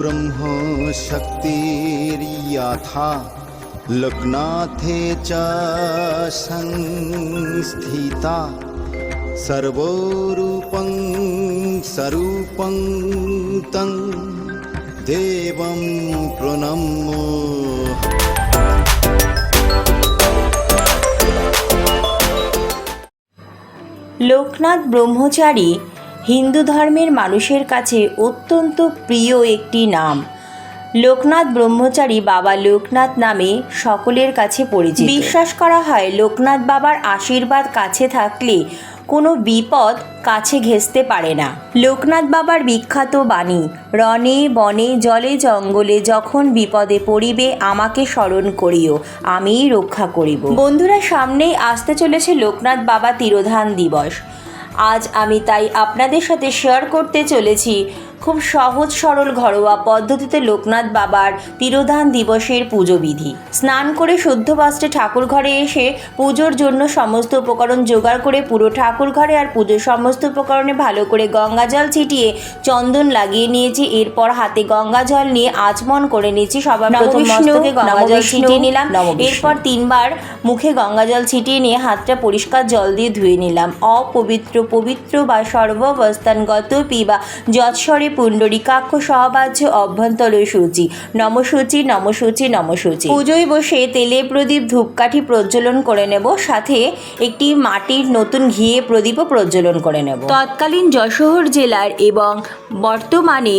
ब्रह्मशक्तिर्याथा लोकनाथे च संस्थिता सर्वरूपं स्वरूपं तं देवं प्रणम्य লোকনাথ ব্রহ্মচারী হিন্দু ধর্মের মানুষের কাছে অত্যন্ত প্রিয় একটি নাম। লোকনাথ ব্রহ্মচারী বাবা লোকনাথ নামে সকলের কাছে পরিচিত। বিশ্বাস করা হয়, লোকনাথ বাবার আশীর্বাদ কাছে থাকলে কোনো বিপদ কাছে ঘেঁষতে পারে না। লোকনাথ বাবার বিখ্যাত বাণী, রণে বনে জলে জঙ্গলে যখন বিপদে পড়িবে আমাকে স্মরণ করিও, আমিই রক্ষা করিব। বন্ধুরা, সামনেই আসতে চলেছে লোকনাথ বাবা তিরোধান দিবস। আজ আমি তাই আপনাদের সাথে শেয়ার করতে চলেছি। খুব সহজ সরল ঘরোয়া পদ্ধতিতে লোকনাথ বাবার তিরোধান দিবসের পুজো বিধি। স্নান করে শুদ্ধ বস্ত্রে ঠাকুর ঘরে এসে পুজোর জন্য সমস্ত উপকরণ জোগাড় করে পুরো ঠাকুর ঘরে আর পুজোর সমস্ত উপকরণে ভালো করে গঙ্গা জল ছিটিয়ে চন্দন লাগিয়ে নিয়েছি। এরপর হাতে গঙ্গা জল নিয়ে আচমন করে নিয়েছি। সবার প্রথম মস্তকে গঙ্গা জল ছিটিয়ে নিলাম। এরপর তিনবার মুখে গঙ্গা জল ছিটিয়ে নিয়ে হাতটা পরিষ্কার জল দিয়ে ধুয়ে নিলাম। অপবিত্র পবিত্র বা সর্বাবস্থানগত পিবা যৎস্বরে পুণ্ডরিকাক্ষ সহবাজ্য অভ্যন্তর সূচি। নমসূচি নমসূচি নমসূচি। পুজোয় বসে তেলে প্রদীপ ধূপকাঠি প্রজ্বলন করে নেব, সাথে একটি মাটির নতুন ঘিয়ে প্রদীপও প্রজ্বলন করে নেব। তৎকালীন যশোহর জেলার এবং বর্তমানে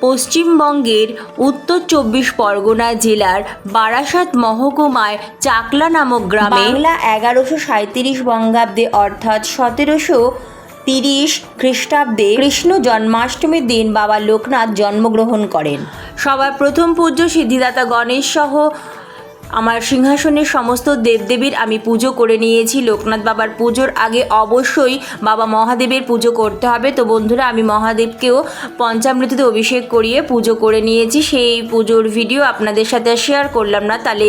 পশ্চিমবঙ্গের উত্তর চব্বিশ পরগনা জেলার বারাসাত মহকুমায় চাকলা নামক গ্রামে বাংলা এগারোশো সাঁত্রিশ বঙ্গাব্দে অর্থাৎ সতেরোশো তিরিশ খ্রিস্টাব্দে কৃষ্ণ জন্মাষ্টমীর দিন বাবা লোকনাথ জন্মগ্রহণ করেন। সবার প্রথম পূজ্য সিদ্ধিদাতা গণেশ সহ আমার সিংহাসনের সমস্ত দেবদেবীর আমি পুজো করে নিয়েছি। লোকনাথ বাবার পুজোর আগে অবশ্যই বাবা মহাদেবের পুজো করতে হবে। তো বন্ধুরা, আমি মহাদেবকেও পঞ্চামৃতিতে অভিষেক করিয়ে পুজো করে নিয়েছি। সেই পুজোর ভিডিও আপনাদের সাথে শেয়ার করলাম না। তাহলে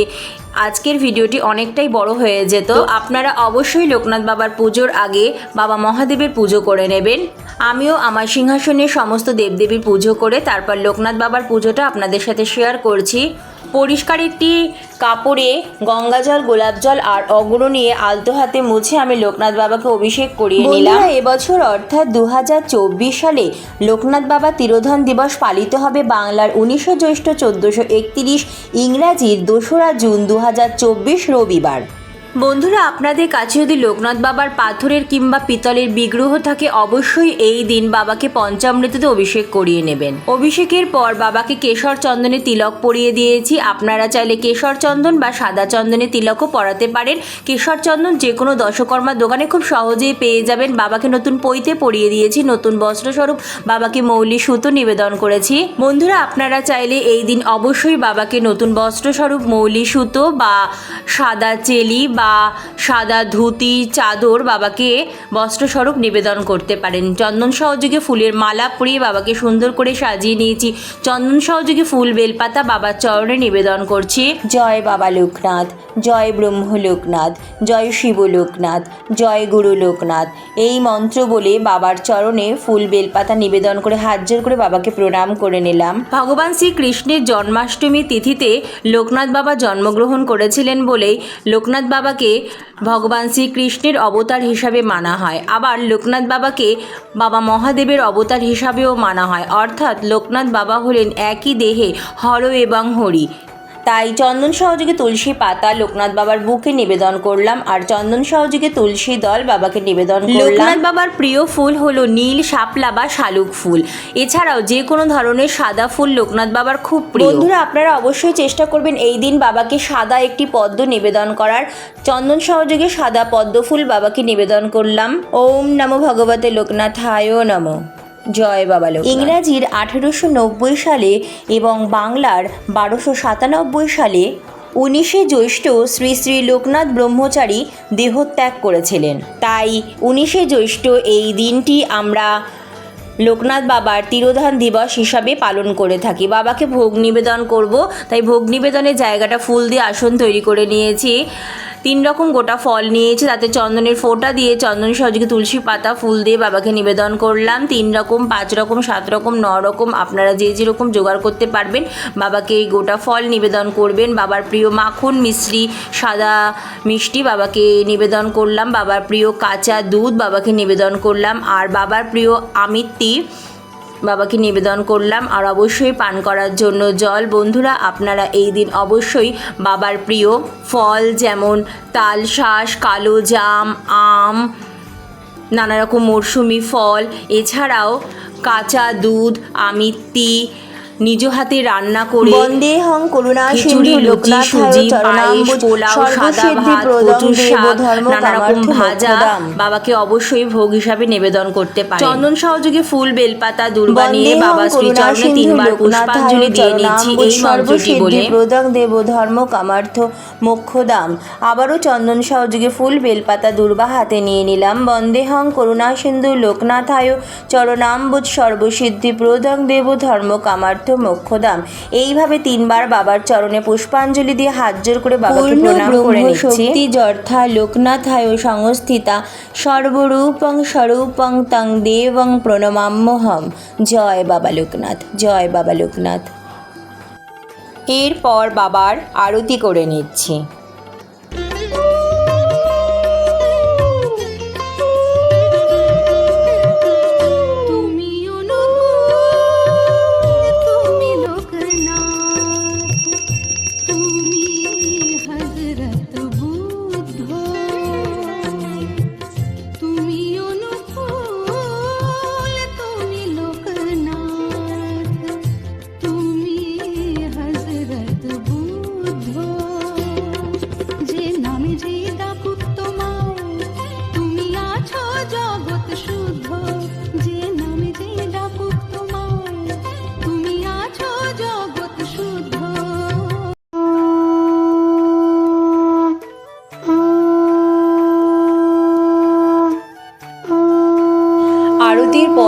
আজকের ভিডিওটি অনেকটাই বড় হয়ে যেত। আপনারা অবশ্যই লোকনাথ বাবার পুজোর আগে বাবা মহাদেবের পুজো করে নেবেন। আমিও আমার সিংহাসনের সমস্ত দেবদেবীর পুজো করে তারপর লোকনাথ বাবার পুজোটা আপনাদের সাথে শেয়ার করছি। পরিষ্কার একটি কাপড়ে গঙ্গা জল গোলাপ জল আর অগ্র নিয়ে আলতো হাতে মুছে আমি লোকনাথ বাবাকে অভিষেক করিয়ে নিলাম। এবছর অর্থাৎ দু হাজার চব্বিশ সালে লোকনাথ বাবা তিরোধন দিবস পালিত হবে বাংলার উনিশশো জ্যৈষ্ঠ চোদ্দোশো একত্রিশ ইংরাজির দোসরা জুন দু হাজার চব্বিশ রবিবার। বন্ধুরা, আপনাদের কাছে যদি লোকনাথ বাবার পাথরের কিংবা পিতলের বিগ্রহ থাকে, অবশ্যই এই দিন বাবাকে পঞ্চামৃততে অভিষেক করিয়ে নেবেন। অভিষেকের পর বাবাকে কেশর চন্দনে তিলক পরিয়ে দিয়েছি। আপনারা চাইলে কেশর চন্দন বা সাদা চন্দনে তিলকও পরাতে পারেন। কেশর চন্দন যে কোনো দশকর্মার দোকানে খুব সহজেই পেয়ে যাবেন। বাবাকে নতুন পইতে পরিয়ে দিয়েছি, নতুন বস্ত্রস্বরূপ, বাবাকে মৌলি সুতো নিবেদন করেছি। বন্ধুরা, আপনারা চাইলে এই দিন অবশ্যই বাবাকে নতুন বস্ত্রস্বরূপ, মৌলি সুতো বা সাদা চেলি বা সাদা ধুতি, চাদর বাবাকে বস্ত্রস্বরূপ নিবেদন করতে পারেন। চন্দন সহযোগে ফুলের মালা পরিয়ে বাবাকে সুন্দর করে সাজিয়ে নিয়েছি। চন্দন সহযোগে ফুল, বেলপাতা বাবার চরণে নিবেদন করছি। জয় বাবা লোকনাথ, জয় ব্রহ্ম লোকনাথ, জয় শিব লোকনাথ, জয় গুরু লোকনাথ। এই মন্ত্র বলে বাবার চরণে ফুল, বেলপাতা নিবেদন করে হাত জোর করে বাবাকে প্রণাম করে নিলাম। ভগবান শ্রীকৃষ্ণের জন্মাষ্টমী তিথিতে লোকনাথ বাবা জন্মগ্রহণ করেছিলেন বলেই লোকনাথ বাবাকে ভগবান শ্রীকৃষ্ণের অবতার হিসাবে মানা হয়। আবার লোকনাথ বাবাকে বাবা মহাদেবের অবতার হিসাবেও মানা হয়। অর্থাৎ লোকনাথ বাবা হলেন একই দেহে হর এবং হরি। তাই চন্দন সহযোগে তুলসী পাতা লোকনাথ বাবার বুকে নিবেদন করলাম আর চন্দন সহযোগে তুলসী দল বাবাকে নিবেদন করলাম। লোকনাথ বাবার প্রিয় ফুল হলো নীল শাপলা বা শালুক ফুল। এছাড়াও যে কোনো ধরনের সাদা ফুল লোকনাথ বাবার খুব প্রিয়। বন্ধুরা আপনারা অবশ্যই চেষ্টা করবেন এই দিন বাবাকে সাদা একটি পদ্ম নিবেদন করার। চন্দন সহযোগে সাদা পদ্ম ফুল বাবাকে নিবেদন করলাম। ওম নমো ভগবতে লোকনাথায় নমঃ। জয় বাবা ইংরাজির আঠেরোশো নব্বই সালে এবং বাংলার বারোশো সাতানব্বই সালে উনিশে জ্যৈষ্ঠ শ্রী শ্রী লোকনাথ ব্রহ্মচারী দেহত্যাগ করেছিলেন। তাই উনিশে জ্যৈষ্ঠ এই দিনটি আমরা লোকনাথ বাবার তিরোধান দিবস হিসাবে পালন করে থাকি। বাবাকে ভোগ নিবেদন করব, তাই ভোগ নিবেদনের জায়গাটা ফুল দিয়ে আসন তৈরি করে নিয়েছি। তিন রকম গোটা ফল নিয়েছি, তাতে চন্দনের ফোঁটা দিয়ে, চন্দন সহযোগে তুলসী পাতা, ফুল দিয়ে বাবাকে নিবেদন করলাম। তিন রকম পাঁচ রকম সাত রকম ন রকম আপনারা যে যেরকম জোগাড় করতে পারবেন, বাবাকে এই গোটা ফল নিবেদন করবেন। বাবার প্রিয় মাখন, মিশ্রি, সাদা মিষ্টি বাবাকে নিবেদন করলাম। বাবার প্রিয় কাঁচা দুধ বাবাকে নিবেদন করলাম। আর বাবার প্রিয় আমিত্তি বাবাকে নিবেদন করলাম আর অবশ্যই পান করার জন্য জল। বন্ধুরা, আপনারা এই দিন অবশ্যই বাবার প্রিয় ফল যেমন তালশাঁস কালো জাম, আম, নানা রকম মরশুমি ফল, এছাড়াও কাঁচা দুধ, আমিত্তি নিজ হাতে রান্না করে বন্দেহং করুণা খিচুড়ি সিন্ধু লোকনাথ সুজি পায়েস পোলাও সাদা ভাত দেব শাক ধর্ম নানা রকম ভাজা বাবাকে অবশ্যই ভোগ হিসাবে নিবেদন করতে পারে। চন্দন সহযোগে ফুল বেলপাতা দুর্বা নিয়ে বাবা শ্রী শ্রীচরণে তিনবার পুষ্পাঞ্জলি দিয়ে নিচ্ছি এই মন্ত্রটি বলে। প্রদং দেব ধর্ম কামার্থ মোক্ষদাম আবারও চন্দন সহযোগে ফুল বেলপাতা দুর্বা হাতে নিয়ে নিলাম। বন্দেহং করুণা সিন্ধু লোকনাথায় চরণাম্বুজ সর্বসিদ্ধি প্রদং দেব ধর্ম কামার্থ মোক্ষদাম এইভাবে তিনবার বাবার চরণে পুষ্পাঞ্জলি দিয়ে হাত জোর করে বাবাকে পূর্ণ প্রণাম করে ব্রহ্মশক্তি যর্থা লোকনাথায় সংস্থিতা। সর্বরূপং স্বরূপং তং দেবং প্রণমাম্যহম। জয় বাবা লোকনাথ জয় বাবা লোকনাথ। এরপর বাবার আরতি করে নিচ্ছি।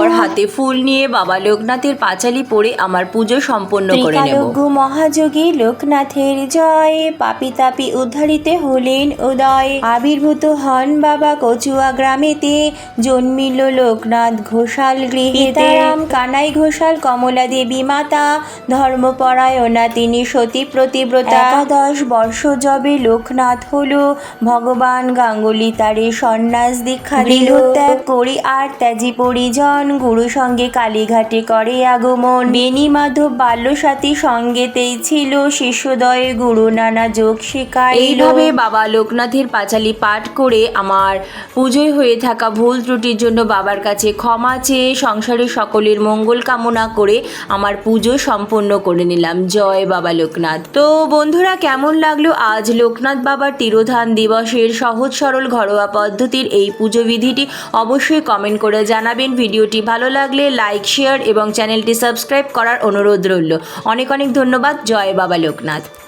পর হাতে ফুল নিয়ে বাবা লোকনাথের পাঁচালি পরে আমার পুজো সম্পন্ন করে নেব। মহাযোগী লোকনাথের জয় পাপি তাপি উদ্ধারিতে হলেন উদয়। আবির্ভূত হন বাবা কচুয়া গ্রামেতে জন্মিল লোকনাথ ঘোষাল গৃহে। কানাই ঘোষাল কমলা দেবী মাতা ধর্মপরায়ণা তিনি সতী প্রতিব্রতা একাদশ বর্ষ যবে লোকনাথ হলো ভগবান গাঙ্গুলি তারে সন্ন্যাস দীক্ষা দিল ত্যাগ করি আর ত্যাজি পরিজন গুরু সঙ্গে কালীঘাটে করে আগমন। বেনি মাধব বাল্যসাথী সঙ্গেতেই ছিল শিষ্যদয়ে গুরু নানা যোগ শিকায় এইভাবে বাবা লোকনাথের পাঁচালি পাঠ করে আমার পুজোয় হয়ে থাকা ভুল ত্রুটির জন্য বাবার কাছে ক্ষমা চেয়ে সংসারের সকলের মঙ্গল কামনা করে আমার পুজো সম্পন্ন করে নিলাম। জয় বাবা লোকনাথ। তো বন্ধুরা, কেমন লাগল আজ লোকনাথ বাবার তিরোধান দিবসের সহজ সরল ঘরোয়া পদ্ধতির এই পুজো বিধিটি? অবশ্যই কমেন্ট করে জানাবেন। ভিডিওটি ভালো লাগলে লাইক শেয়ার এবং চ্যানেলটি সাবস্ক্রাইব করার অনুরোধ রইল। অনেক অনেক ধন্যবাদ। জয় বাবা লোকনাথ।